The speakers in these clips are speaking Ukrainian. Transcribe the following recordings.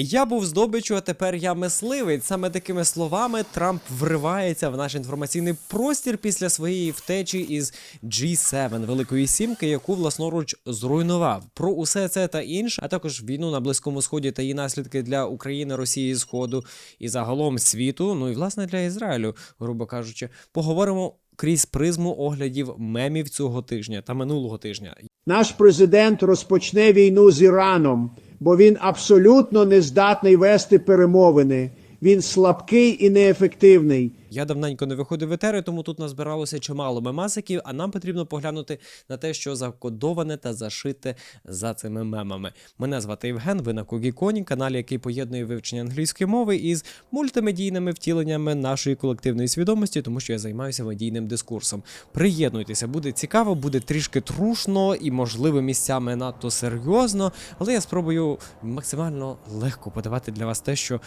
Я був здобичу, а тепер я мисливець. Саме такими словами Трамп вривається в наш інформаційний простір після своєї втечі із G7 Великої Сімки, яку власноруч зруйнував. Про усе це та інше, а також війну на близькому сході та її наслідки для України, Росії, Сходу і загалом світу. Ну і власне для Ізраїлю, грубо кажучи, поговоримо крізь призму оглядів мемів цього тижня та минулого тижня. Наш президент розпочне війну з Іраном, бо він абсолютно не здатний вести перемовини. Він слабкий і неефективний. Я давненько не виходив в етери, тому тут назбиралося чимало мемасиків, а нам потрібно поглянути на те, що закодоване та зашите за цими мемами. Мене звати Євген, ви на Когіконі, каналі, який поєднує вивчення англійської мови із мультимедійними втіленнями нашої колективної свідомості, тому що я займаюся медійним дискурсом. Приєднуйтеся, буде цікаво, буде трішки трушно і, можливо, місцями надто серйозно, але я спробую максимально легко подавати для вас те, що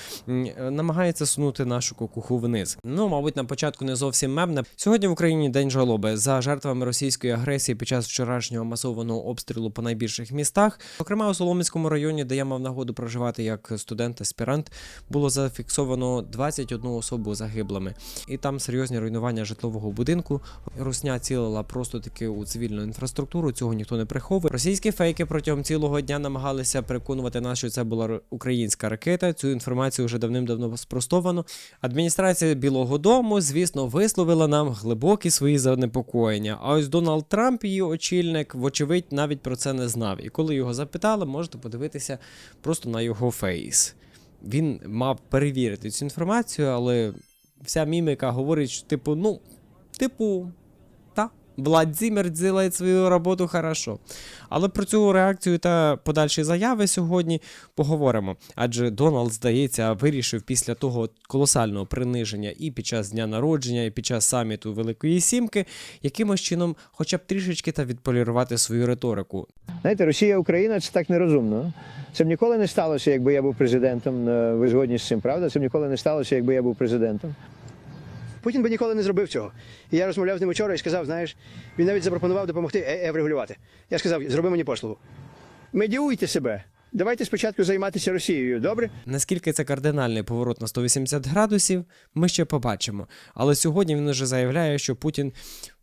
намагається сунути нашу кукуху вниз. Ну, мабуть, на початку не зовсім мемне. Сьогодні в Україні день жалоби за жертвами російської агресії під час вчорашнього масованого обстрілу по найбільших містах. Зокрема, у Солом'янському районі, де я мав нагоду проживати як студент-аспірант, було зафіксовано 21 особу загиблими, і там серйозні руйнування житлового будинку. Русня цілила просто таки у цивільну інфраструктуру. Цього ніхто не приховує. Російські фейки протягом цілого дня намагалися переконувати нас, що це була українська ракета. Цю інформацію вже давним-давно спростовано. Адміністрація Білого Дому, звісно, висловила нам глибокі свої занепокоєння. А ось Дональд Трамп, її очільник, вочевидь, навіть про це не знав. І коли його запитали, можете подивитися просто на його фейс. Він мав перевірити цю інформацію, але вся міміка говорить, що типу, ну, типу, та. Владимир делает свою роботу хорошо. Але про цю реакцію та подальші заяви сьогодні поговоримо. Адже Дональд, здається, вирішив після того колосального приниження і під час дня народження, і під час саміту Великої Сімки, якимось чином, хоча б трішечки та відполірувати свою риторику. Знаєте, Росія Україна це так нерозумно. Це б ніколи не сталося, якби я був президентом. Е, Ви згодні з цим, правда? Це б ніколи не сталося, якби я був президентом. Путін би ніколи не зробив цього. І я розмовляв з ним вчора і сказав, знаєш, він навіть запропонував допомогти е- е, врегулювати. Я сказав, зроби мені послугу. Медіуйте себе. Давайте спочатку займатися Росією, добре? Наскільки це кардинальний поворот на 180 градусів, ми ще побачимо. Але сьогодні він уже заявляє, що Путін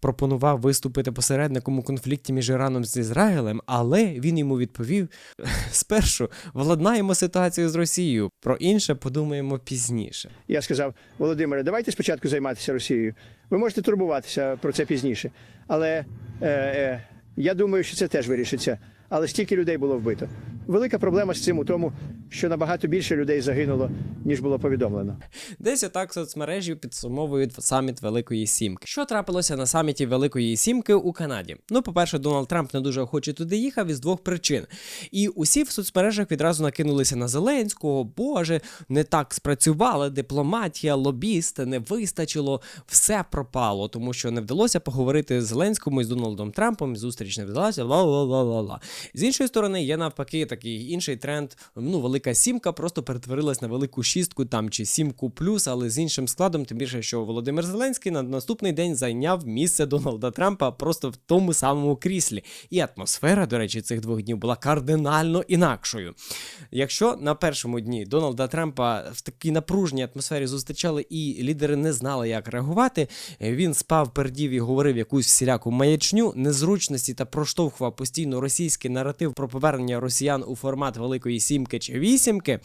пропонував виступити посередником у конфлікті між Іраном з Ізраїлем, але він йому відповів: спершу владнаємо ситуацію з Росією, про інше подумаємо пізніше. Я сказав, Володимире, давайте спочатку займатися Росією. Ви можете турбуватися про це пізніше. Але е, е, я думаю, що це теж вирішиться. Але стільки людей було вбито. Велика проблема з цим у тому, що набагато більше людей загинуло, ніж було повідомлено. Десь отак соцмережі підсумовують саміт Великої Сімки. Що трапилося на саміті Великої Сімки у Канаді? Ну, по-перше, Дональд Трамп не дуже охоче туди їхав із двох причин. І усі в соцмережах відразу накинулися на Зеленського. Боже, не так спрацювала дипломатія, лобісти, не вистачило, все пропало, тому що не вдалося поговорити з Зеленському і з Дональдом Трампом. Зустріч не вдалася. ла-ла-ла-ла-ла. З іншої сторони, є навпаки такий інший тренд. Ну, велика сімка просто перетворилась на велику шістку там чи сімку плюс, але з іншим складом, тим більше, що Володимир Зеленський на наступний день зайняв місце Дональда Трампа просто в тому самому кріслі. І атмосфера, до речі, цих двох днів була кардинально інакшою. Якщо на першому дні Дональда Трампа в такій напруженій атмосфері зустрічали і лідери не знали, як реагувати, він спав, пердів і говорив якусь всіляку маячню, незручності та проштовхував постійно російський наратив про повернення росіян у формат Великої Сімки чи Вісімки,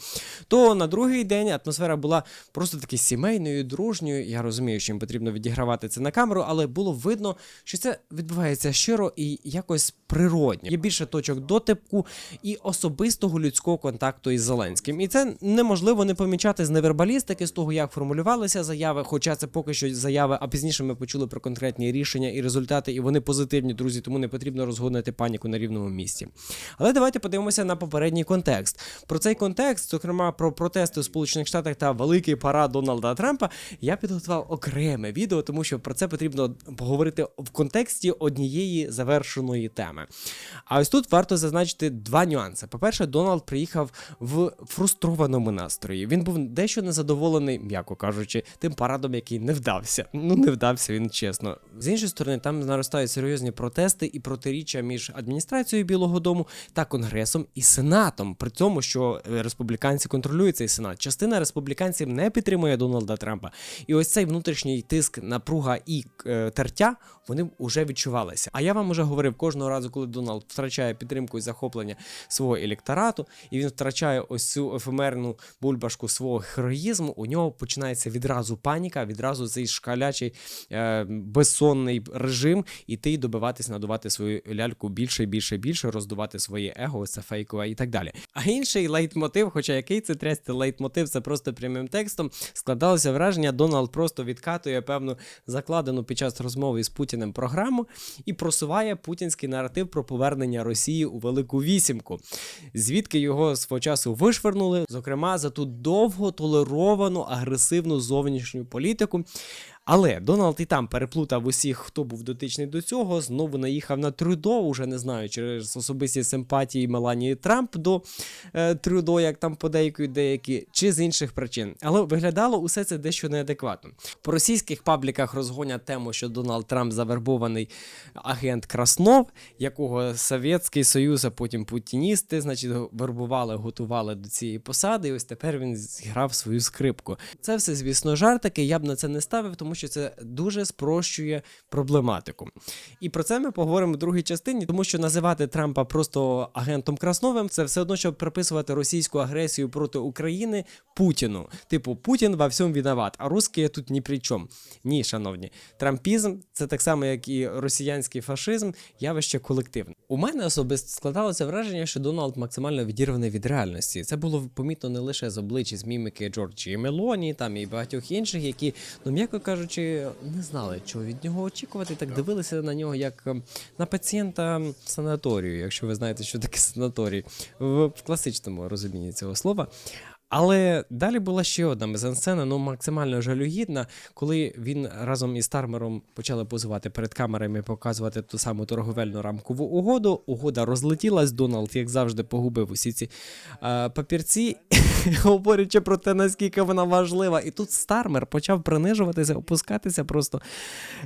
то на другий день атмосфера була просто таки сімейною, дружньою. Я розумію, що їм потрібно відігравати це на камеру, але було видно, що це відбувається щиро і якось природньо. Є більше точок дотипку і особистого людського контакту із Зеленським. І це неможливо не помічати з невербалістики, з того, як формулювалися заяви, хоча це поки що заяви, а пізніше ми почули про конкретні рішення і результати, і вони позитивні, друзі, тому не потрібно розгонити паніку на рівному місці. Але давайте подивимося на попередній контекст. Про цей контекст, зокрема про протести у Сполучених Штатах та великий парад Дональда Трампа, я підготував окреме відео, тому що про це потрібно поговорити в контексті однієї завершеної теми. А ось тут варто зазначити два нюанси. По-перше, Дональд приїхав в фрустрованому настрої. Він був дещо незадоволений, м'яко кажучи, тим парадом, який не вдався. Ну не вдався він чесно. З іншої сторони, там наростають серйозні протести і протиріччя між адміністрацією Білого Дому та Конгресом і Сенатом. При тому, що республіканці контролюють цей сенат. Частина республіканців не підтримує Дональда Трампа. І ось цей внутрішній тиск, напруга і е, тертя вони вже відчувалися. А я вам уже говорив кожного разу, коли Дональд втрачає підтримку і захоплення свого електорату, і він втрачає ось цю ефемерну бульбашку свого героїзму. У нього починається відразу паніка, відразу цей шкалячий е, безсонний режим, іти добиватись, надувати свою ляльку більше, більше, більше, роздувати своє его, це фейкове і так далі. А інший лейтмотив, хоча який це трясти? Лейтмотив, це просто прямим текстом, складалося враження, Дональд просто відкатує певну закладену під час розмови з Путіним програму і просуває путінський наратив про повернення Росії у Велику Вісімку, звідки його свого часу вишвернули, зокрема за ту довго толеровану агресивну зовнішню політику. Але Дональд і там переплутав усіх, хто був дотичний до цього. Знову наїхав на Трюдо, уже не знаю, через особисті симпатії Меланії Трамп до е, Трюдо, як там подейкують деякі, чи з інших причин. Але виглядало усе це дещо неадекватно. По російських пабліках розгонять тему, що Дональд Трамп завербований агент Краснов, якого Совєтський Союз, а потім путіністи, значить, вербували, готували до цієї посади. І ось тепер він зіграв свою скрипку. Це все, звісно, жартики. Я б на це не ставив, тому що це дуже спрощує проблематику. І про це ми поговоримо в другій частині, тому що називати Трампа просто агентом Красновим це все одно, щоб приписувати російську агресію проти України Путіну. Типу, Путін во всьому виноват, а русські тут ні при чому. Ні, шановні, трампізм це так само, як і росіянський фашизм, явище колективне. У мене особисто складалося враження, що Дональд максимально відірваний від реальності. Це було помітно не лише з обличчя з міміки Джорджії Мелоні, там і багатьох інших, які, ну м'яко кажучи, не знали, чого від нього очікувати, так дивилися на нього як ем, на пацієнта санаторію, якщо ви знаєте, що таке санаторій, в класичному розумінні цього слова. Але далі була ще одна мизансцена, ну максимально жалюгідна, коли він разом із Тармером почали позувати перед камерами, показувати ту саму торговельну рамкову угоду. Угода розлетілась. Дональд, як завжди, погубив усі ці е, папірці, говорячи про те, наскільки вона важлива. І тут Стармер почав принижуватися, опускатися просто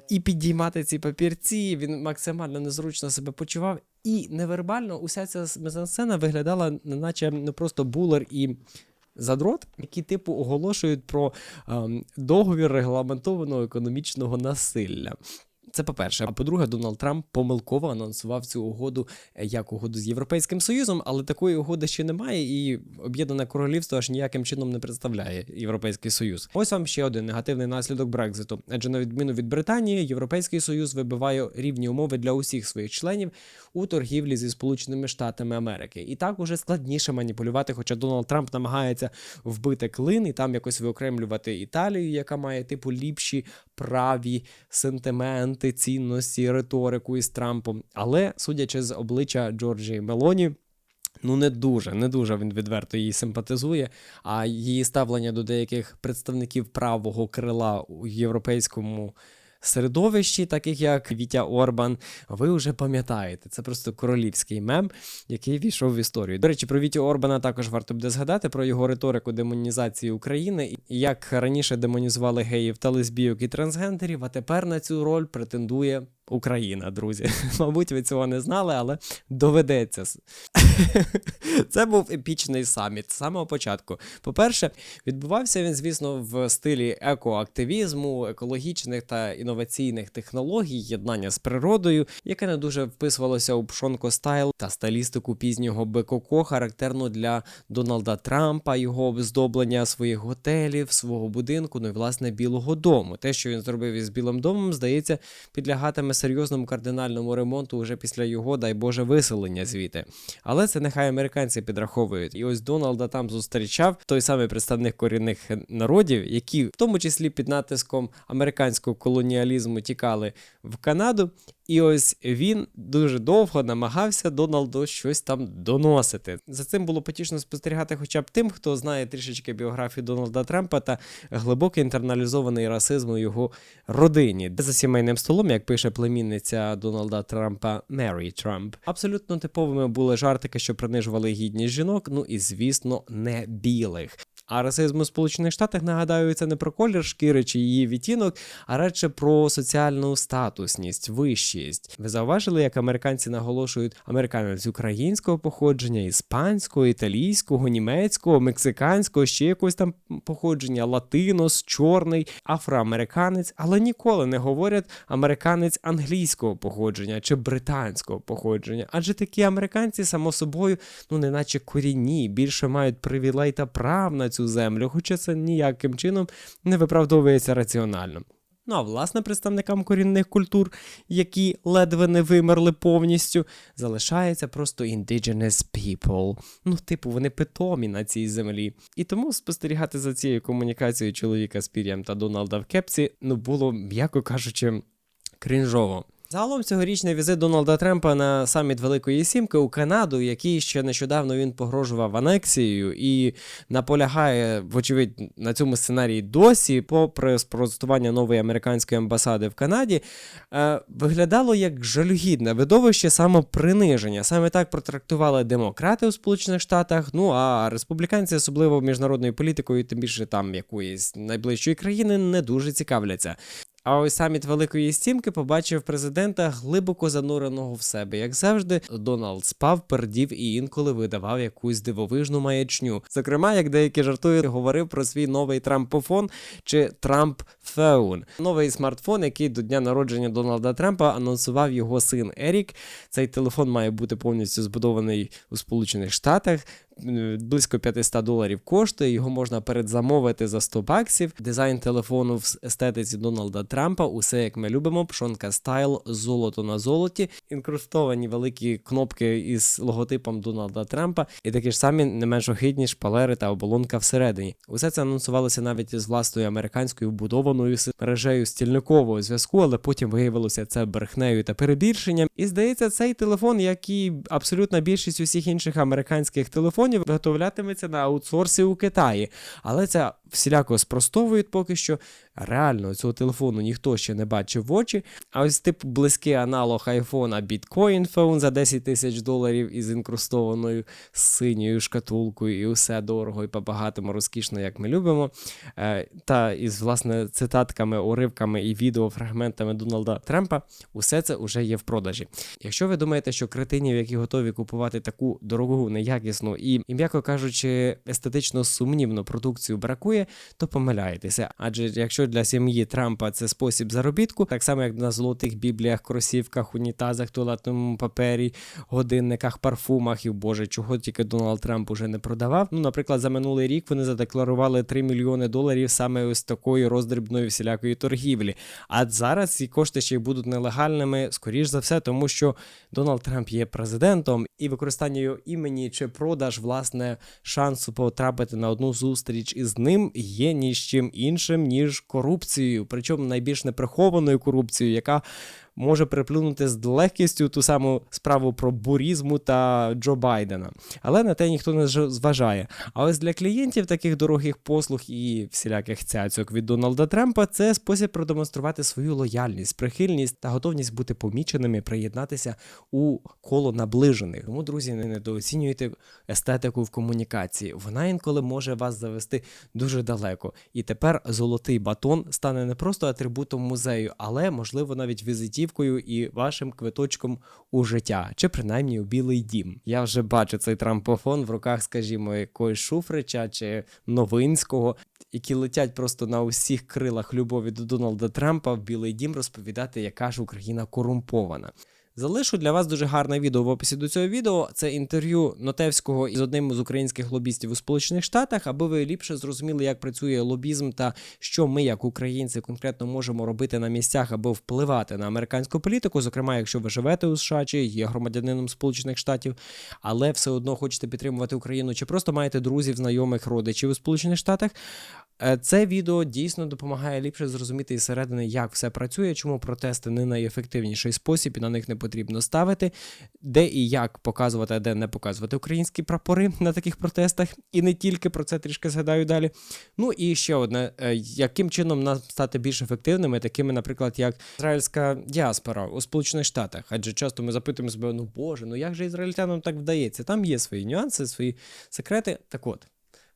і підіймати ці папірці. Він максимально незручно себе почував. І невербально уся ця мизансцена виглядала, неначе не просто булер і задрот, які типу оголошують про ем, договір регламентованого економічного насилля. Це по-перше. А по-друге, Дональд Трамп помилково анонсував цю угоду е, як угоду з Європейським Союзом, але такої угоди ще немає, і Об'єднане Королівство аж ніяким чином не представляє Європейський Союз. Ось вам ще один негативний наслідок Брекзиту. Адже на відміну від Британії, Європейський Союз вибиває рівні умови для усіх своїх членів у торгівлі зі Сполученими Штатами Америки. І так уже складніше маніпулювати, хоча Дональд Трамп намагається вбити клин і там якось виокремлювати Італію, яка має типу ліпші праві сентименти, цінності, риторику із Трампом. Але судячи з обличчя Джорджії Мелоні. Ну, не дуже, не дуже він відверто її симпатизує. А її ставлення до деяких представників правого крила у європейському середовищі, таких як Вітя Орбан, ви вже пам'ятаєте. Це просто королівський мем, який війшов в історію. До речі, про Вітю Орбана також варто буде згадати про його риторику демонізації України, і як раніше демонізували геїв та лесбійок і трансгендерів, а тепер на цю роль претендує. Україна, друзі. Мабуть, ви цього не знали, але доведеться. Це був епічний саміт з самого початку. По-перше, відбувався він, звісно, в стилі екоактивізму, екологічних та інноваційних технологій, єднання з природою, яке не дуже вписувалося у пшонко стайл та стилістику пізнього БКК, характерну для Дональда Трампа, його оздоблення своїх готелів, свого будинку, ну і власне Білого Дому. Те, що він зробив із Білим домом, здається, підлягатиме серйозному кардинальному ремонту уже після його, дай Боже, виселення звідти. Але це нехай американці підраховують. І ось Дональда там зустрічав той самий представник корінних народів, які в тому числі під натиском американського колоніалізму тікали в Канаду. І ось він дуже довго намагався Дональду щось там доносити. За цим було потішно спостерігати, хоча б тим, хто знає трішечки біографію Дональда Трампа та глибокий інтерналізований расизм у його родині. За сімейним столом, як пише племінниця Дональда Трампа Мері Трамп, абсолютно типовими були жартики, що принижували гідність жінок, ну і звісно, не білих. А расизм у Сполучених Штатах, нагадаю, це не про колір шкіри чи її відтінок, а радше про соціальну статусність, вищість. Ви зауважили, як американці наголошують американець українського походження, іспанського, італійського, німецького, мексиканського, ще якогось там походження, латинос, чорний, афроамериканець, але ніколи не говорять американець англійського походження чи британського походження. Адже такі американці, само собою, ну неначе корінні, більше мають привілей та прав на цю землю, хоча це ніяким чином не виправдовується раціонально. Ну а власне представникам корінних культур, які ледве не вимерли повністю, залишається просто indigenous people. Ну, типу, вони питомі на цій землі. І тому спостерігати за цією комунікацією чоловіка з пір'ям та Дональда в кепці, ну було, м'яко кажучи, крінжово. Загалом цьогорічний візит Дональда Трампа на саміт Великої Сімки у Канаду, який ще нещодавно він погрожував анексією і наполягає, вочевидь, на цьому сценарії досі, попри спростування нової американської амбасади в Канаді, е, виглядало як жалюгідне видовище самоприниження. Саме так протрактували демократи у Сполучених Штатах. Ну а республіканці, особливо міжнародною політикою, тим більше там якоїсь найближчої країни, не дуже цікавляться. А ось саміт Великої Стімки побачив президента глибоко зануреного в себе. Як завжди, Дональд спав, пердів і інколи видавав якусь дивовижну маячню. Зокрема, як деякі жартують, говорив про свій новий Трампофон чи Трамп Феун. Новий смартфон, який до дня народження Дональда Трампа анонсував його син Ерік. Цей телефон має бути повністю збудований у Сполучених Штатах. М, Близько 500 доларів коштує, його можна передзамовити за 100 баксів. Дизайн телефону в естетиці Дональда Трампа, усе як ми любимо, пшонка стайл, золото на золоті, інкрустовані великі кнопки із логотипом Дональда Трампа, і такі ж самі не менш охидні шпалери та оболонка всередині. Усе це анонсувалося навіть із власною американською вбудованою с- мережею стільникового зв'язку, але потім виявилося це брехнею та перебільшенням. І здається, цей телефон, як і абсолютна більшість усіх інших американських телефонів, виготовлятиметься на аутсорсі у Китаї. Але це всіляко спростовують поки що. Реально цього телефону ніхто ще не бачив в очі. А ось типу близький аналог айфона Bitcoin Phone за 10 тисяч доларів із інкрустованою синьою шкатулкою, і усе дорого і по-багатому розкішно, як ми любимо. Е, та із власне цитатками, уривками і відеофрагментами Дональда Трампа, усе це вже є в продажі. Якщо ви думаєте, що кретинів, які готові купувати таку дорогу, неякісну і м'яко кажучи, естетично сумнівну продукцію бракує, то помиляєтеся. Адже якщо для сім'ї Трампа це спосіб заробітку, так само як на золотих бібліях, кросівках, унітазах, туалетному папері, годинниках, парфумах і боже, чого тільки Дональд Трамп уже не продавав. Ну, наприклад, за минулий рік вони задекларували 3 мільйони доларів саме ось такої роздрібної всілякої торгівлі. А зараз ці кошти ще й будуть нелегальними, скоріш за все, тому що Дональд Трамп є президентом, і використання його імені чи продаж власне шансу потрапити на одну зустріч із ним є ні чим іншим, ніж корупцією, причому найбільш неприхованою корупцією, яка може приплюнути з легкістю ту саму справу про бурізму та Джо Байдена. Але на те ніхто не зважає. А ось для клієнтів таких дорогих послуг і всіляких цяцьок від Дональда Трампа це спосіб продемонструвати свою лояльність, прихильність та готовність бути поміченими, приєднатися у коло наближених. Тому, друзі, не недооцінюйте естетику в комунікації. Вона інколи може вас завести дуже далеко. І тепер золотий батон стане не просто атрибутом музею, але можливо навіть візитівкою і вашим квиточком у життя, чи принаймні у білий дім. Я вже бачу цей трампофон в руках, скажімо, якогось Шуфрича чи Новинського, які летять просто на усіх крилах любові до Дональда Трампа в Білий Дім розповідати, яка ж Україна корумпована. Залишу для вас дуже гарне відео в описі до цього відео. Це інтерв'ю Нотевського із одним з українських лобістів у Сполучених Штатах, аби ви ліпше зрозуміли, як працює лобізм та що ми, як українці, конкретно можемо робити на місцях, аби впливати на американську політику, зокрема, якщо ви живете у США чи є громадянином Сполучених Штатів, але все одно хочете підтримувати Україну, чи просто маєте друзів, знайомих, родичів у Сполучених Штатах. Е, Це відео дійсно допомагає ліпше зрозуміти із середини, як все працює, чому протести не найефективніший спосіб, і на них не потрібно ставити, де і як показувати, а де не показувати українські прапори на таких протестах. І не тільки про це трішки згадаю далі. Ну і ще одне: е, яким чином нам стати більш ефективними, такими, наприклад, як ізраїльська діаспора у Сполучених Штатах. Адже часто ми запитуємо себе: ну боже, ну як же ізраїльтянам так вдається? Там є свої нюанси, свої секрети. Так от.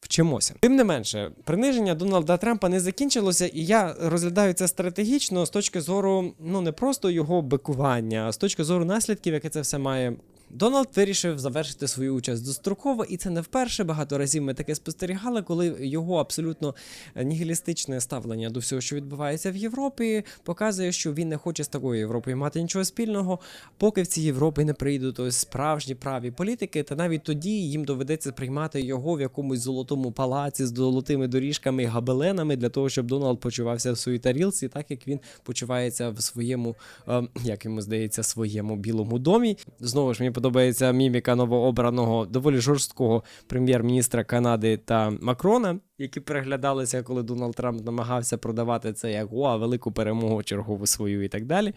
Вчимося. Тим не менше, приниження Дональда Трампа не закінчилося, і я розглядаю це стратегічно з точки зору ну не просто його бикування, а з точки зору наслідків, яке це все має. Дональд вирішив завершити свою участь достроково, і це не вперше. Багато разів ми таке спостерігали, коли його абсолютно нігілістичне ставлення до всього, що відбувається в Європі, показує, що він не хоче з такою Європою мати нічого спільного, поки в ці Європи не прийдуть справжні праві політики, та навіть тоді їм доведеться приймати його в якомусь золотому палаці з золотими доріжками і габеленами для того, щоб Дональд почувався в своїй тарілці, так як він почувається в своєму, е, як йому здається, своєму білому домі. Знову ж мені подобається міміка новообраного доволі жорсткого прем'єр-міністра Канади та Макрона, які переглядалися, коли Дональд Трамп намагався продавати це як о, велику перемогу чергову свою і так далі.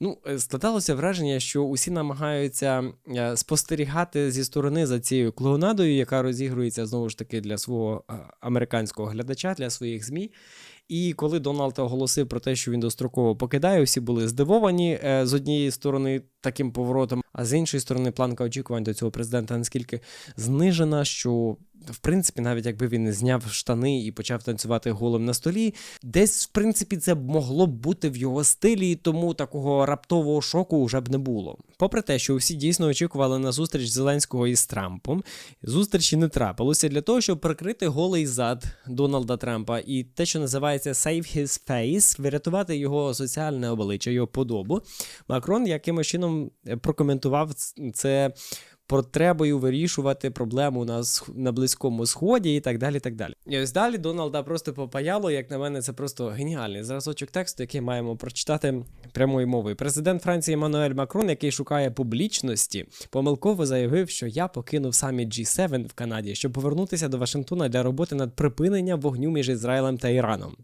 Ну, е, складалося враження, що усі намагаються е, спостерігати зі сторони за цією клоунадою, яка розігрується знову ж таки для свого американського глядача, для своїх ЗМІ. І коли Дональд оголосив про те, що він достроково покидає, всі були здивовані е, з однієї сторони таким поворотом, а з іншої сторони, планка очікувань до цього президента наскільки знижена, що в принципі, навіть якби він зняв штани і почав танцювати голим на столі, десь в принципі це могло б бути в його стилі, тому такого раптового шоку вже б не було. Попри те, що всі дійсно очікували на зустріч Зеленського із Трампом, зустрічі не трапилося для того, щоб прикрити голий зад Дональда Трампа і те, що називається Save His Face, врятувати його соціальне обличчя, його подобу. Макрон якимось чином е, прокоментував це потребою вирішувати проблему на, сх- на Близькому Сході і так далі. Так далі. І ось далі Дональда просто попаяло. Як на мене, це просто геніальний зразочок тексту, який маємо прочитати прямою мовою. Президент Франції Еммануель Макрон, який шукає публічності, помилково заявив, що я покинув саміт G7 в Канаді, щоб повернутися до Вашингтона для роботи над припиненням вогню між Ізраїлем та Іраном.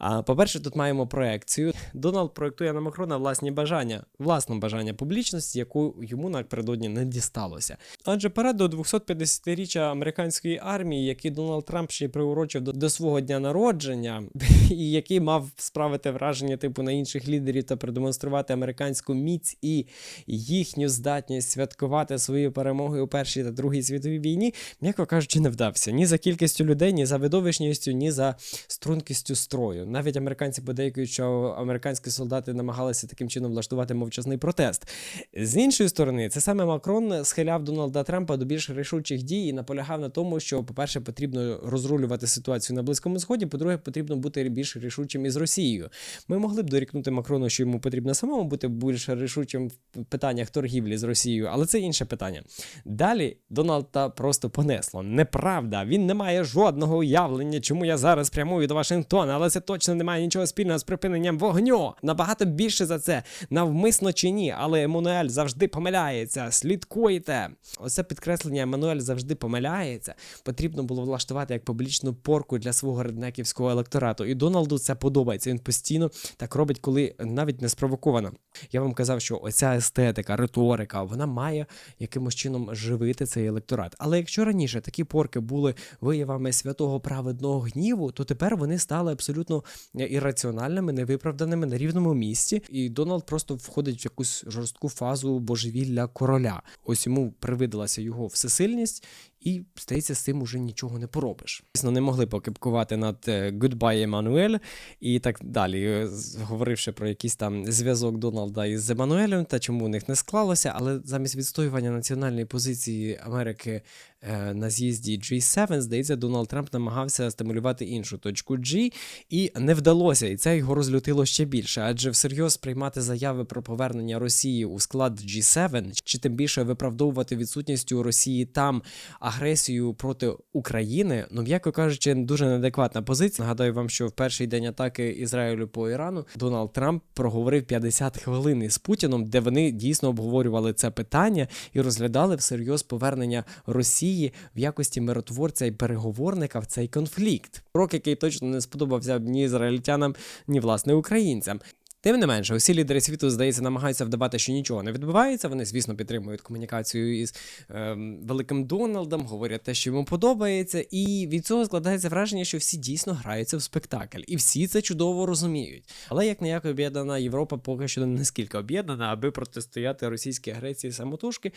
А по-перше, тут маємо проекцію. Дональд проектує на Макрона власні бажання, власне бажання публічності, яку йому напередодні не дісталося. Адже парад до 250-річчя американської армії, який Дональд Трамп ще й приурочив до, до свого дня народження, і який мав справити враження типу на інших лідерів та продемонструвати американську міць і їхню здатність святкувати свої перемоги у першій та другій світовій війні, м'яко кажучи, не вдався ні за кількістю людей, ні за видовищністю, ні за стрункістю строю. Навіть американці подейкують, що американські солдати намагалися таким чином влаштувати мовчазний протест. З іншої сторони, це саме Макрон схиляв Дональда Трампа до більш рішучих дій і наполягав на тому, що, по-перше, потрібно розрулювати ситуацію на Близькому Сході, по-друге, потрібно бути більш рішучим із Росією. Ми могли б дорікнути Макрону, що йому потрібно самому бути більш рішучим в питаннях торгівлі з Росією, але це інше питання. Далі Дональда просто понесло. Неправда, він не має жодного уявлення, чому я зараз прямую до Вашингтона, але це точно не має нічого спільного з припиненням вогню. Набагато більше за це, навмисно чи ні, але Еммануель завжди помиляється. Слідкуйте. Оце підкреслення Еммануель завжди помиляється. Потрібно було влаштувати як публічну порку для свого реднеківського електорату. І Дональду це подобається. Він постійно так робить, коли навіть не спровоковано. Я вам казав, що оця естетика, риторика, вона має якимось чином живити цей електорат. Але якщо раніше такі порки були виявами святого праведного гніву, то тепер вони стали абсолютно ірраціональними, невиправданими на рівному місці. І Дональд просто входить в якусь жорстку фазу божевілля короля. Ось йому привидалася його всесильність. І здається, з цим уже нічого не поробиш. Звісно, не могли покипкувати над е, Goodbye Еммануель і так далі, е, говоривши про якийсь там зв'язок Дональда із Еммануелем та чому у них не склалося, але замість відстоювання національної позиції Америки е, на з'їзді G7, здається, Дональд Трамп намагався стимулювати іншу точку G, і не вдалося, і це його розлютило ще більше. Адже всерйоз приймати заяви про повернення Росії у склад G7, чи тим більше виправдовувати відсутністю Росії там агресію проти України, ну м'яко кажучи, дуже неадекватна позиція. Нагадаю вам, що в перший день атаки Ізраїлю по Ірану Дональд Трамп проговорив 50 хвилин із Путіном, де вони дійсно обговорювали це питання і розглядали всерйоз повернення Росії в якості миротворця і переговорника в цей конфлікт. Крок, який точно не сподобався б ні ізраїльтянам, ні власне українцям. Тим не менше, усі лідери світу, здається, намагаються вдавати, що нічого не відбувається. Вони, звісно, підтримують комунікацію із ем, великим Дональдом, говорять те, що йому подобається, і від цього складається враження, що всі дійсно граються в спектакль, і всі це чудово розуміють. Але як ніяк об'єднана Європа поки що не скільки об'єднана, аби протистояти російській агресії самотужки,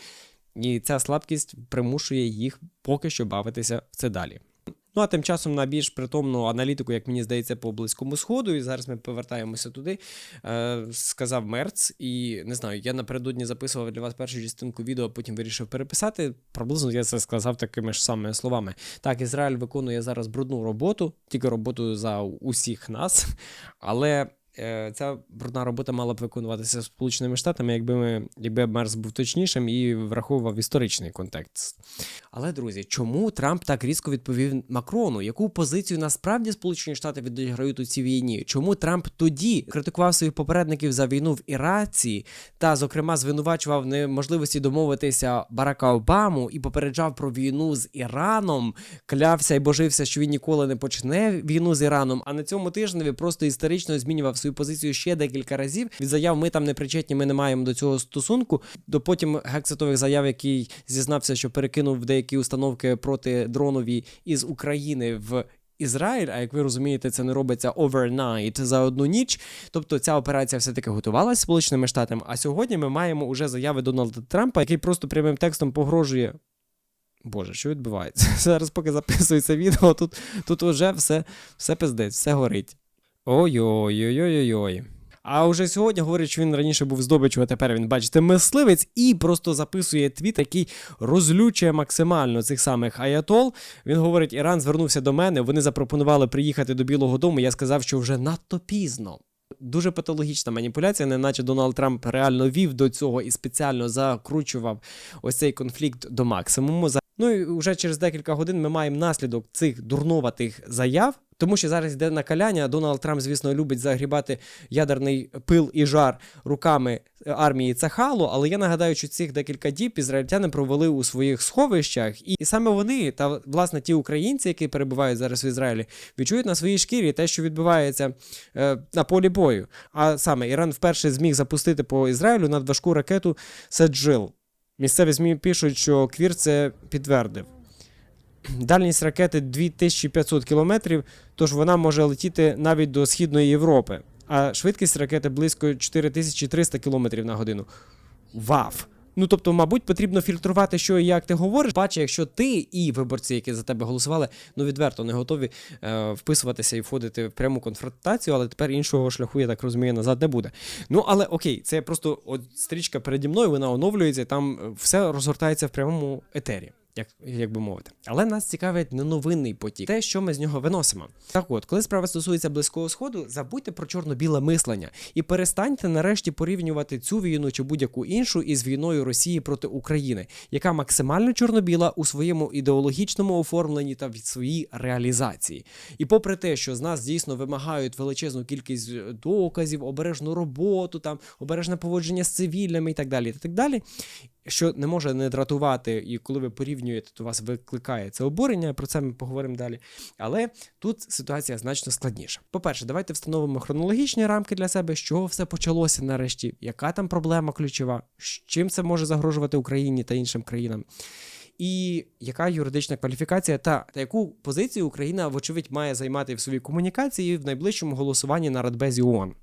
і ця слабкість примушує їх поки що бавитися в це далі. Ну а тим часом на більш притомну аналітику, як мені здається, по близькому сходу, і зараз ми повертаємося туди. Е, сказав Мерц, і не знаю, я напередодні записував для вас першу частинку відео, потім вирішив переписати. Приблизно я це сказав такими ж самими словами. Так, Ізраїль виконує зараз брудну роботу, тільки роботу за усіх нас, але. Е, Ця брудна робота мала б виконуватися Сполученими Штатами, якби ми, якби Мерс був точнішим і враховував історичний контекст. Але друзі, чому Трамп так різко відповів Макрону? Яку позицію насправді Сполучені Штати відіграють у цій війні? Чому Трамп тоді критикував своїх попередників за війну в Іраці та, зокрема, звинувачував неможливості домовитися Барака Обаму і попереджав про війну з Іраном, клявся і божився, що він ніколи не почне війну з Іраном. А на цьому тижневі просто історично змінював свою позицію ще декілька разів. Від заяв ми там не причетні, ми не маємо до цього стосунку. До потім гекситових заяв, який зізнався, що перекинув деякі установки проти дронові із України в. Ізраїль, а як ви розумієте, це не робиться overnight за одну ніч. Тобто ця операція все-таки готувалася Сполученими Штатами. А сьогодні ми маємо уже заяви Дональда Трампа, який просто прямим текстом погрожує. Боже, що відбувається? Зараз, поки записується відео, тут, тут уже все, все пиздець, все горить. Ой-ой-ой-ой-ой-ой. А вже сьогодні говорить, що він раніше був здобичу, а тепер він, бачите, мисливець і просто записує твіт, який розлючує максимально цих самих аятол. Він говорить: Іран звернувся до мене, вони запропонували приїхати до Білого Дому. Я сказав, що вже надто пізно. Дуже патологічна маніпуляція, неначе Дональд Трамп реально вів до цього і спеціально закручував ось цей конфлікт до максимуму. Ну і вже через декілька годин ми маємо наслідок цих дурноватих заяв. Тому що зараз йде накаляння. Дональд Трамп, звісно, любить загрібати ядерний пил і жар руками армії Цахалу. Але я нагадаю, що цих декілька діб ізраїльтяни провели у своїх сховищах, і, саме вони та власне ті українці, які перебувають зараз в Ізраїлі, відчують на своїй шкірі те, що відбувається е, на полі бою. А саме Іран вперше зміг запустити по Ізраїлю надважку ракету Седжил. Місцеві ЗМІ пишуть, що Квір це підтвердив. Дальність ракети 2500 кілометрів, тож вона може летіти навіть до Східної Європи. А швидкість ракети близько 4300 кілометрів на годину. Вав! Ну тобто, мабуть, потрібно фільтрувати, що і як ти говориш. Бачиш, якщо ти і виборці, які за тебе голосували, ну відверто не готові е, вписуватися і входити в пряму конфронтацію, але тепер іншого шляху, я так розумію, назад не буде. Ну але окей, це просто от стрічка переді мною, вона оновлюється, і там е, все розгортається в прямому етері. Як, як би мовити, але нас цікавить не новинний потік, те, що ми з нього виносимо. Так от, коли справа стосується близького сходу, забудьте про чорно-біле мислення і перестаньте нарешті порівнювати цю війну чи будь-яку іншу із війною Росії проти України, яка максимально чорно-біла у своєму ідеологічному оформленні та в своїй реалізації. І попри те, що з нас дійсно вимагають величезну кількість е, доказів, обережну роботу, там обережне поводження з цивільними і так далі, і так далі. Що не може не дратувати, і коли ви порівнюєте, то вас викликає це обурення. Про це ми поговоримо далі. Але тут ситуація значно складніша. По-перше, давайте встановимо хронологічні рамки для себе, з чого все почалося нарешті, яка там проблема ключова, чим це може загрожувати Україні та іншим країнам. І яка юридична кваліфікація та, та яку позицію Україна, вочевидь, має займати в своїй комунікації в найближчому голосуванні на Радбезі ООН.